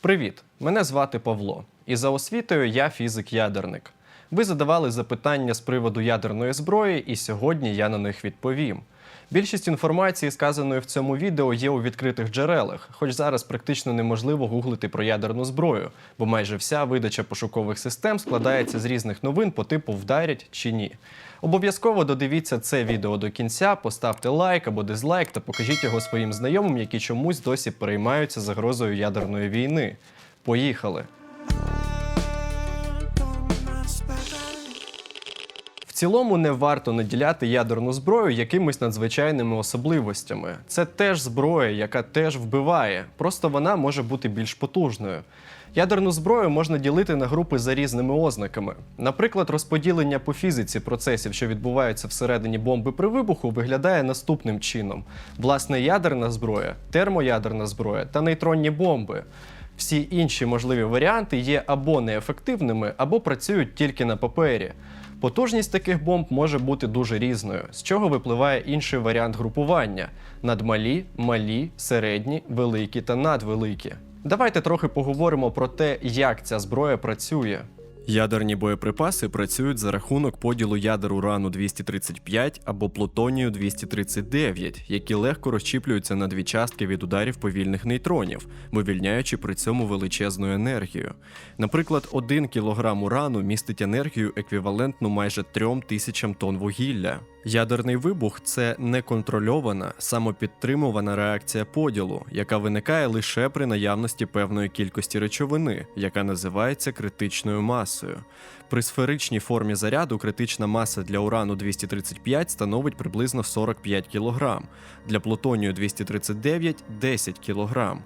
Привіт! Мене звати Павло, і за освітою я фізик-ядерник. Ви задавали запитання з приводу ядерної зброї, і сьогодні я на них відповім. Більшість інформації, сказаної в цьому відео, є у відкритих джерелах, хоч зараз практично неможливо гуглити про ядерну зброю, бо майже вся видача пошукових систем складається з різних новин по типу вдарять чи ні. Обов'язково додивіться це відео до кінця, поставте лайк або дизлайк та покажіть його своїм знайомим, які чомусь досі переймаються загрозою ядерної війни. Поїхали! Цілому не варто наділяти ядерну зброю якимись надзвичайними особливостями. Це теж зброя, яка теж вбиває, просто вона може бути більш потужною. Ядерну зброю можна ділити на групи за різними ознаками. Наприклад, розподілення по фізиці процесів, що відбуваються всередині бомби при вибуху, виглядає наступним чином: власне, ядерна зброя, термоядерна зброя та нейтронні бомби. Всі інші можливі варіанти є або неефективними, або працюють тільки на папері. Потужність таких бомб може бути дуже різною, з чого випливає інший варіант групування: надмалі, малі, середні, великі та надвеликі. Давайте трохи поговоримо про те, як ця зброя працює. Ядерні боєприпаси працюють за рахунок поділу ядер урану 235 або плутонію 239, які легко розчіплюються на дві частки від ударів повільних нейтронів, вивільняючи при цьому величезну енергію. Наприклад, 1 кг урану містить енергію еквівалентну майже 3000 тонн вугілля. Ядерний вибух це неконтрольована, самопідтримувана реакція поділу, яка виникає лише при наявності певної кількості речовини, яка називається критичною масою. При сферичній формі заряду критична маса для урану 235 становить приблизно 45 кг, для плутонію 239 10 кг.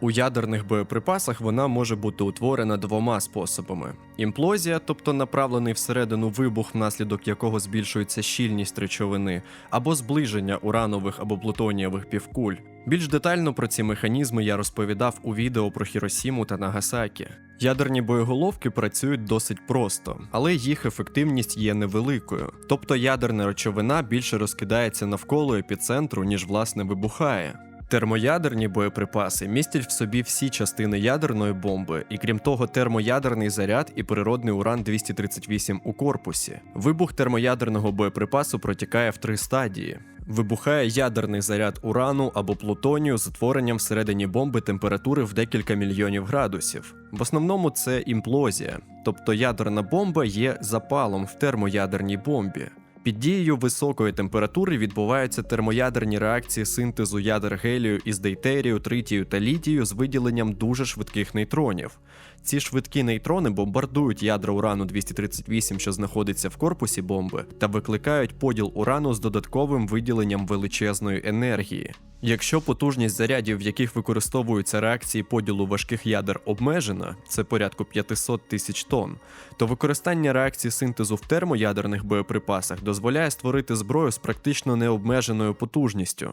У ядерних боєприпасах вона може бути утворена двома способами: імплозія, тобто направлений всередину вибух, внаслідок якого збільшується щільність речовини, або зближення уранових або плутонієвих півкуль. Більш детально про ці механізми я розповідав у відео про Хіросіму та Нагасакі. Ядерні боєголовки працюють досить просто, але їх ефективність є невеликою. Тобто ядерна речовина більше розкидається навколо епіцентру, ніж власне вибухає. Термоядерні боєприпаси містять в собі всі частини ядерної бомби, і крім того, термоядерний заряд і природний уран 238 у корпусі. Вибух термоядерного боєприпасу протікає в три стадії. Вибухає ядерний заряд урану або плутонію з утворенням всередині бомби температури в декілька мільйонів градусів. В основному це імплозія, тобто ядерна бомба є запалом в термоядерній бомбі. Під дією високої температури відбуваються термоядерні реакції синтезу ядер гелію із дейтерію, тритію та літію з виділенням дуже швидких нейтронів. Ці швидкі нейтрони бомбардують ядра урану 238, що знаходиться в корпусі бомби, та викликають поділ урану з додатковим виділенням величезної енергії. Якщо потужність зарядів, в яких використовуються реакції поділу важких ядер, обмежена, це порядку 500 тисяч тонн, то використання реакцій синтезу в термоядерних боєприпасах дозволяє створити зброю з практично необмеженою потужністю.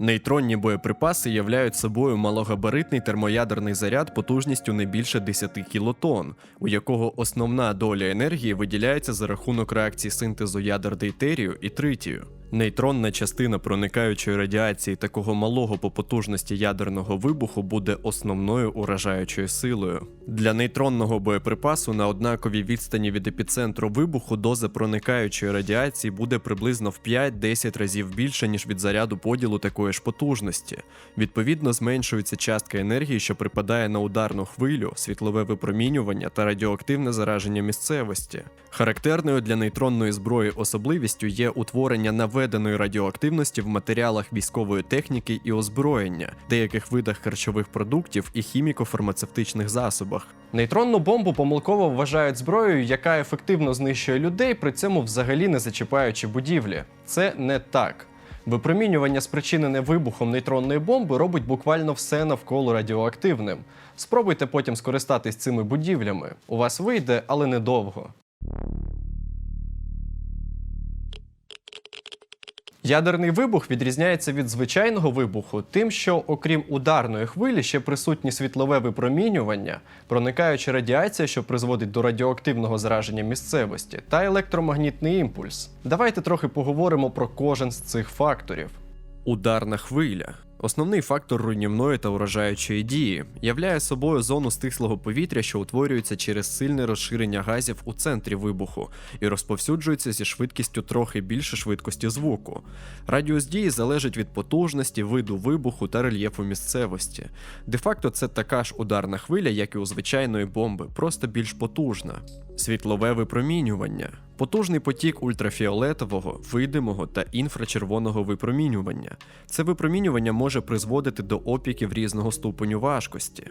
Нейтронні боєприпаси являють собою малогабаритний термоядерний заряд потужністю не більше 10 кілотон, у якого основна доля енергії виділяється за рахунок реакції синтезу ядер дейтерію і тритію. Нейтронна частина проникаючої радіації такого малого по потужності ядерного вибуху буде основною уражаючою силою. Для нейтронного боєприпасу на однаковій відстані від епіцентру вибуху доза проникаючої радіації буде приблизно в 5-10 разів більше, ніж від заряду поділу такої ж потужності. Відповідно, зменшується частка енергії, що припадає на ударну хвилю, світлове випромінювання та радіоактивне зараження місцевості. Характерною для нейтронної зброї особливістю є утворення наведеної радіоактивності в матеріалах військової техніки і озброєння, деяких видах харчових продуктів і хіміко-фармацевтичних засобах. Нейтронну бомбу помилково вважають зброєю, яка ефективно знищує людей, при цьому взагалі не зачіпаючи будівлі. Це не так. Випромінювання, спричинене вибухом нейтронної бомби, робить буквально все навколо радіоактивним. Спробуйте потім скористатись цими будівлями. У вас вийде, але недовго. Ядерний вибух відрізняється від звичайного вибуху тим, що окрім ударної хвилі ще присутні світлове випромінювання, проникаюча радіація, що призводить до радіоактивного зараження місцевості, та електромагнітний імпульс. Давайте трохи поговоримо про кожен з цих факторів. Ударна хвиля. Основний фактор руйнівної та уражаючої дії являє собою зону стислого повітря, що утворюється через сильне розширення газів у центрі вибуху і розповсюджується зі швидкістю трохи більше швидкості звуку. Радіус дії залежить від потужності, виду вибуху та рельєфу місцевості. Де-факто це така ж ударна хвиля, як і у звичайної бомби, просто більш потужна. Світлове випромінювання. Потужний потік ультрафіолетового, видимого та інфрачервоного випромінювання. Це випромінювання може призводити до опіків різного ступеню важкості.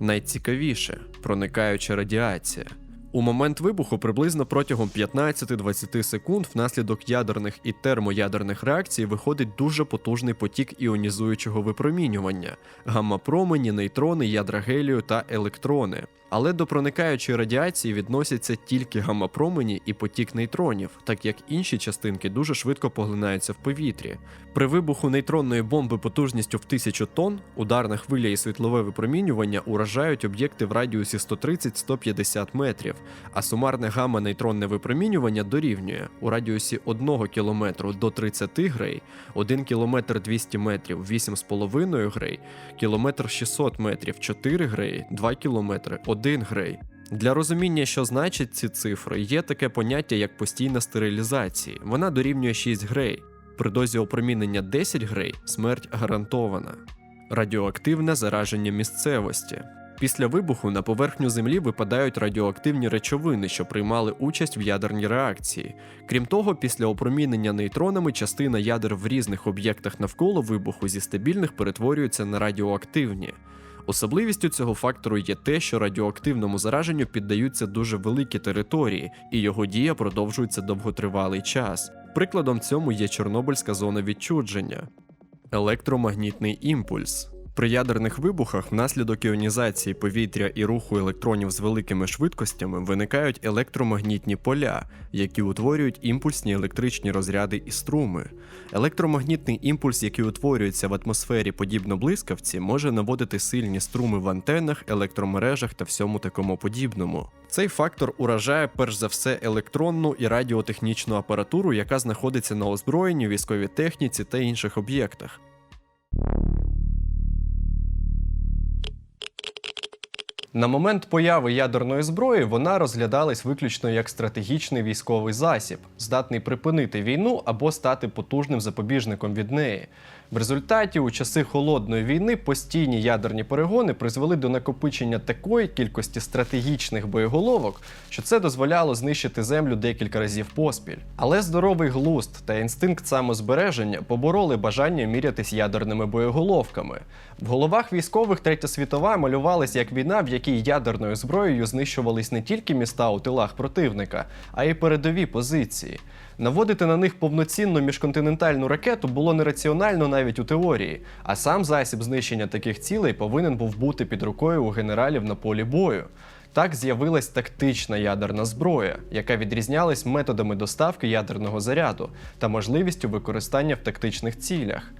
Найцікавіше проникаюча радіація. У момент вибуху приблизно протягом 15-20 секунд внаслідок ядерних і термоядерних реакцій виходить дуже потужний потік іонізуючого випромінювання, гамма-промені, нейтрони, ядра гелію та електрони. Але до проникаючої радіації відносяться тільки гамма-промені і потік нейтронів, так як інші частинки дуже швидко поглинаються в повітрі. При вибуху нейтронної бомби потужністю в 1000 тонн ударна хвиля і світлове випромінювання уражають об'єкти в радіусі 130-150 метрів, а сумарне гамма-нейтронне випромінювання дорівнює у радіусі 1 км до 30 грей, 1 км 200 метрів 8,5 грей, кілометр 600 метрів 4 греї, 2 км 1 грей. Для розуміння, що значать ці цифри, є таке поняття як постійна стерилізація. Вона дорівнює 6 грей. При дозі опромінення 10 грей смерть гарантована. Радіоактивне зараження місцевості. Після вибуху на поверхню землі випадають радіоактивні речовини, що приймали участь в ядерній реакції. Крім того, після опромінення нейтронами частина ядер в різних об'єктах навколо вибуху зі стабільних перетворюється на радіоактивні. Особливістю цього фактору є те, що радіоактивному зараженню піддаються дуже великі території, і його дія продовжується довготривалий час. Прикладом цьому є Чорнобильська зона відчудження. Електромагнітний імпульс. При ядерних вибухах внаслідок іонізації повітря і руху електронів з великими швидкостями виникають електромагнітні поля, які утворюють імпульсні електричні розряди і струми. Електромагнітний імпульс, який утворюється в атмосфері подібно блискавці, може наводити сильні струми в антеннах, електромережах та всьому такому подібному. Цей фактор уражає перш за все електронну і радіотехнічну апаратуру, яка знаходиться на озброєнні, військовій техніці та інших об'єктах. На момент появи ядерної зброї вона розглядалась виключно як стратегічний військовий засіб, здатний припинити війну або стати потужним запобіжником від неї. В результаті, у часи холодної війни, постійні ядерні перегони призвели до накопичення такої кількості стратегічних боєголовок, що це дозволяло знищити землю декілька разів поспіль. Але здоровий глузд та інстинкт самозбереження побороли бажання мірятись ядерними боєголовками. В головах військових Третя світова малювалась як війна, в якій ядерною зброєю знищувались не тільки міста у тилах противника, а й передові позиції. Наводити на них повноцінну міжконтинентальну ракету було нераціонально навіть у теорії, а сам засіб знищення таких цілей повинен був бути під рукою у генералів на полі бою. Так з'явилась тактична ядерна зброя, яка відрізнялась методами доставки ядерного заряду та можливістю використання в тактичних цілях.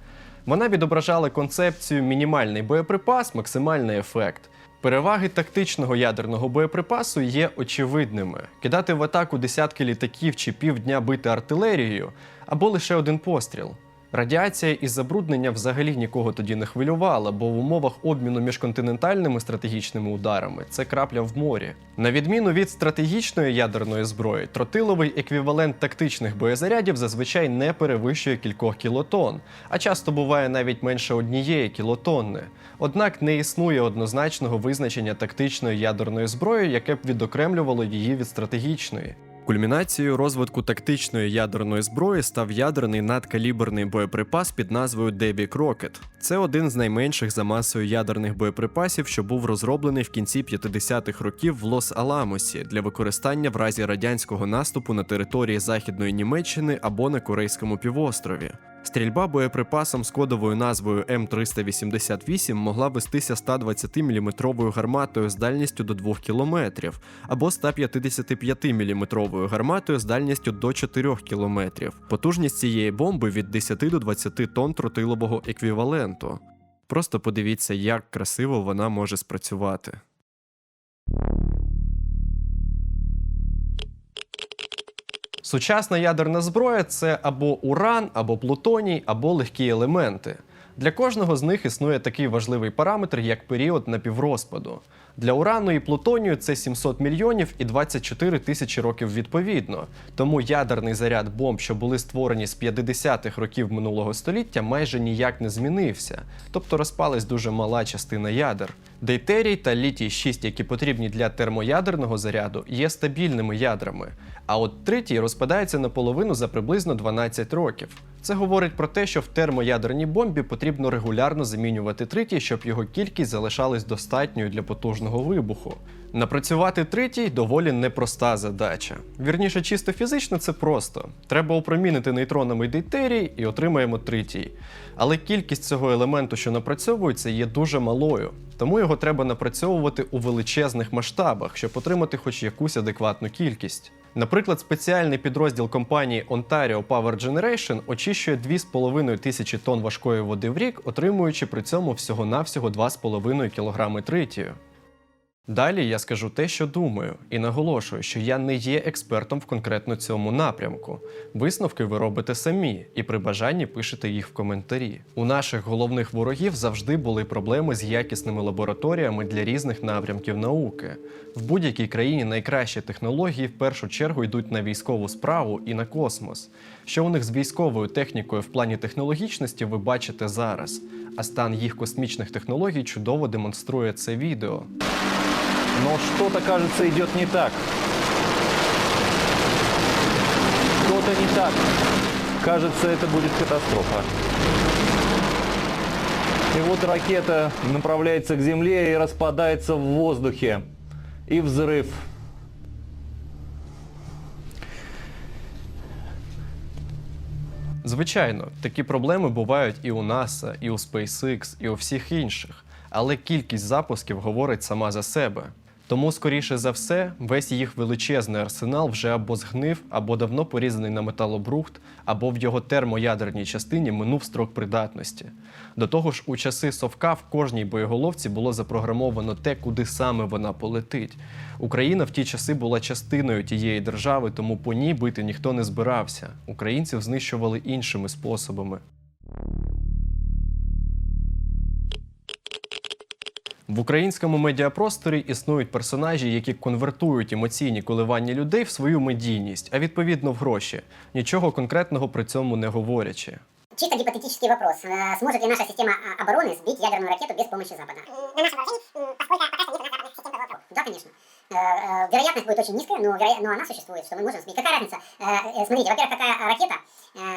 Вона відображала концепцію мінімальний боєприпас, максимальний ефект. Переваги тактичного ядерного боєприпасу є очевидними: кидати в атаку десятки літаків чи півдня бити артилерією або лише один постріл. Радіація і забруднення взагалі нікого тоді не хвилювала, бо в умовах обміну між континентальними стратегічними ударами це крапля в морі. На відміну від стратегічної ядерної зброї, тротиловий еквівалент тактичних боєзарядів зазвичай не перевищує кількох кілотон, а часто буває навіть менше однієї кілотонни. Однак не існує однозначного визначення тактичної ядерної зброї, яке б відокремлювало її від стратегічної. Кульмінацією розвитку тактичної ядерної зброї став ядерний надкаліберний боєприпас під назвою Дебік Рокет. Це один з найменших за масою ядерних боєприпасів, що був розроблений в кінці 50-х років в Лос-Аламосі для використання в разі радянського наступу на території Західної Німеччини або на Корейському півострові. Стрільба боєприпасом з кодовою назвою М388 могла вестися 120-мм гарматою з дальністю до 2 км або 155-мм гарматою з дальністю до 4 км. Потужність цієї бомби від 10 до 20 тонн тротилового еквіваленту. Просто подивіться, як красиво вона може спрацювати. Сучасна ядерна зброя це або уран, або плутоній, або легкі елементи. Для кожного з них існує такий важливий параметр, як період напіврозпаду. Для урану і плутонію це 700 мільйонів і 24 тисячі років відповідно. Тому ядерний заряд бомб, що були створені з 50-х років минулого століття, майже ніяк не змінився, тобто розпалась дуже мала частина ядер. Дейтерій та літій 6, які потрібні для термоядерного заряду, є стабільними ядрами. А от тритій розпадається наполовину за приблизно 12 років. Це говорить про те, що в термоядерній бомбі потрібно регулярно замінювати тритій, щоб його кількість залишалась достатньою для потужного вибуху. Напрацювати тритій доволі непроста задача. Вірніше, чисто фізично це просто. Треба опромінити нейтронами дейтерій і отримаємо тритій. Але кількість цього елементу, що напрацьовується, є дуже малою. Тому його треба напрацьовувати у величезних масштабах, щоб отримати хоч якусь адекватну кількість. Наприклад, спеціальний підрозділ компанії Ontario Power Generation очищує 2,5 тисячі тонн важкої води в рік, отримуючи при цьому всього-навсього 2,5 кг тритію. Далі я скажу те, що думаю, і наголошую, що я не є експертом в конкретно цьому напрямку. Висновки ви робите самі, і при бажанні пишете їх в коментарі. У наших головних ворогів завжди були проблеми з якісними лабораторіями для різних напрямків науки. В будь-якій країні найкращі технології в першу чергу йдуть на військову справу і на космос. Що у них з військовою технікою в плані технологічності ви бачите зараз, а стан їх космічних технологій чудово демонструє це відео. Но что-то, кажется, идет не так. Что-то не так. Кажется, это будет катастрофа. И вот ракета направляется к Земле и распадается в воздухе. И взрыв. Звичайно, такі проблеми бувають і у NASA, і у SpaceX, і у всіх інших, але кількість запусків говорить сама за себе. Тому, скоріше за все, весь їх величезний арсенал вже або згнив, або давно порізаний на металобрухт, або в його термоядерній частині минув строк придатності. До того ж, у часи совка в кожній боєголовці було запрограмовано те, куди саме вона полетить. Україна в ті часи була частиною тієї держави, тому по ній бити ніхто не збирався. Українців знищували іншими способами. В українському медіапросторі існують персонажі, які конвертують емоційні коливання людей в свою медійність, а відповідно в гроші, нічого конкретного при цьому не говорячи. Чисто гипотетический вопрос. Э, Сможет ли наша система а, обороны сбить ядерную ракету без помощи Запада? На нашем вооружении, поскольку пока что нет у нас западных систем ПВО. Да, конечно. Э, э, Вероятность будет очень низкая, но, веро- но она существует, что мы можем сбить. Какая разница? Э, э, Смотрите, во-первых, какая ракета, э,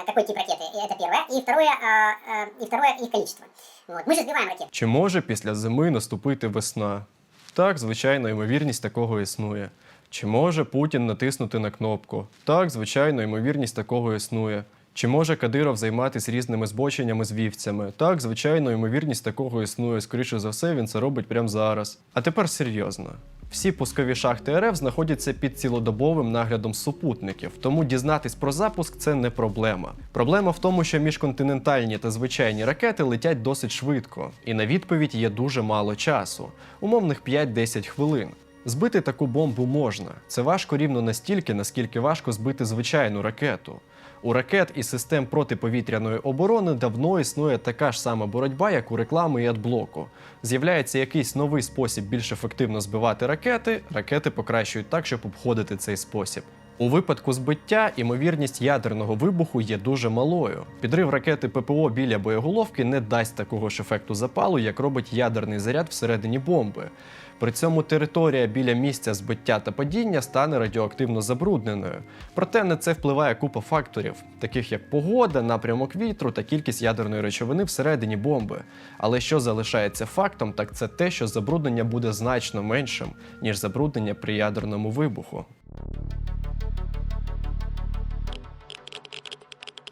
какой тип ракеты, и это первое. И второе, э, э, и второе их количество. Вот. Мы же сбиваем ракеты. Чи може після зими наступити весна? Так, звичайно, ймовірність такого існує. Чи може Путін натиснути на кнопку? Так, звичайно, ймовірність такого існує. Чи може Кадиров займатися різними збоченнями з вівцями? Так, звичайно, ймовірність такого існує. Скоріше за все, він це робить прямо зараз. А тепер серйозно. Всі пускові шахти РФ знаходяться під цілодобовим наглядом супутників, тому дізнатись про запуск це не проблема. Проблема в тому, що міжконтинентальні та звичайні ракети летять досить швидко, і на відповідь є дуже мало часу, умовних 5-10 хвилин. Збити таку бомбу можна. Це важко рівно настільки, наскільки важко збити звичайну ракету. У ракет і систем протиповітряної оборони давно існує така ж сама боротьба, як у реклами і адблоку. З'являється якийсь новий спосіб більш ефективно збивати ракети, ракети покращують так, щоб обходити цей спосіб. У випадку збиття імовірність ядерного вибуху є дуже малою. Підрив ракети ППО біля боєголовки не дасть такого ж ефекту запалу, як робить ядерний заряд всередині бомби. При цьому територія біля місця збиття та падіння стане радіоактивно забрудненою. Проте на це впливає купа факторів, таких як погода, напрямок вітру та кількість ядерної речовини всередині бомби. Але що залишається фактом, так це те, що забруднення буде значно меншим, ніж забруднення при ядерному вибуху.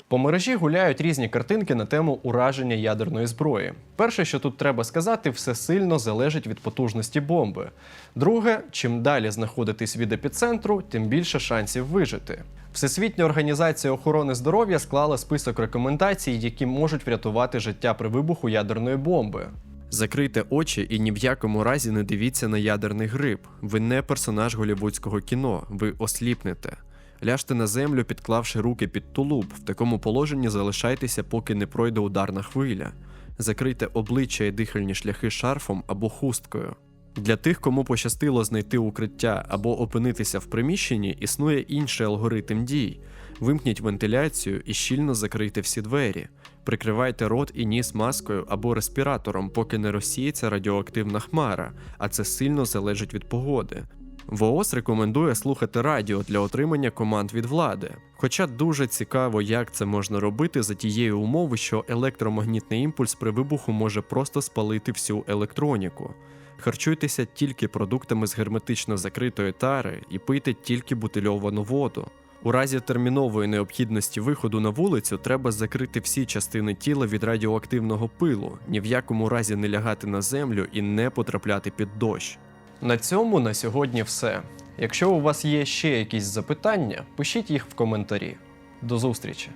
По мережі гуляють різні картинки на тему ураження ядерної зброї. Перше, що тут треба сказати, все сильно залежить від потужності бомби. Друге, чим далі знаходитись від епіцентру, тим більше шансів вижити. Всесвітня організація охорони здоров'я склала список рекомендацій, які можуть врятувати життя при вибуху ядерної бомби. Закрийте очі і ні в якому разі не дивіться на ядерний гриб. Ви не персонаж голівудського кіно, ви осліпнете. Ляжте на землю, підклавши руки під тулуб. В такому положенні залишайтеся, поки не пройде ударна хвиля. Закрийте обличчя і дихальні шляхи шарфом або хусткою. Для тих, кому пощастило знайти укриття або опинитися в приміщенні, існує інший алгоритм дій. Вимкніть вентиляцію і щільно закрийте всі двері. Прикривайте рот і ніс маскою або респіратором, поки не розсіється радіоактивна хмара, а це сильно залежить від погоди. ВООЗ рекомендує слухати радіо для отримання команд від влади. Хоча дуже цікаво, як це можна робити за тієї умови, що електромагнітний імпульс при вибуху може просто спалити всю електроніку. Харчуйтеся тільки продуктами з герметично закритої тари і пийте тільки бутильовану воду. У разі термінової необхідності виходу на вулицю треба закрити всі частини тіла від радіоактивного пилу, ні в якому разі не лягати на землю і не потрапляти під дощ. На цьому на сьогодні все. Якщо у вас є ще якісь запитання, пишіть їх в коментарі. До зустрічі!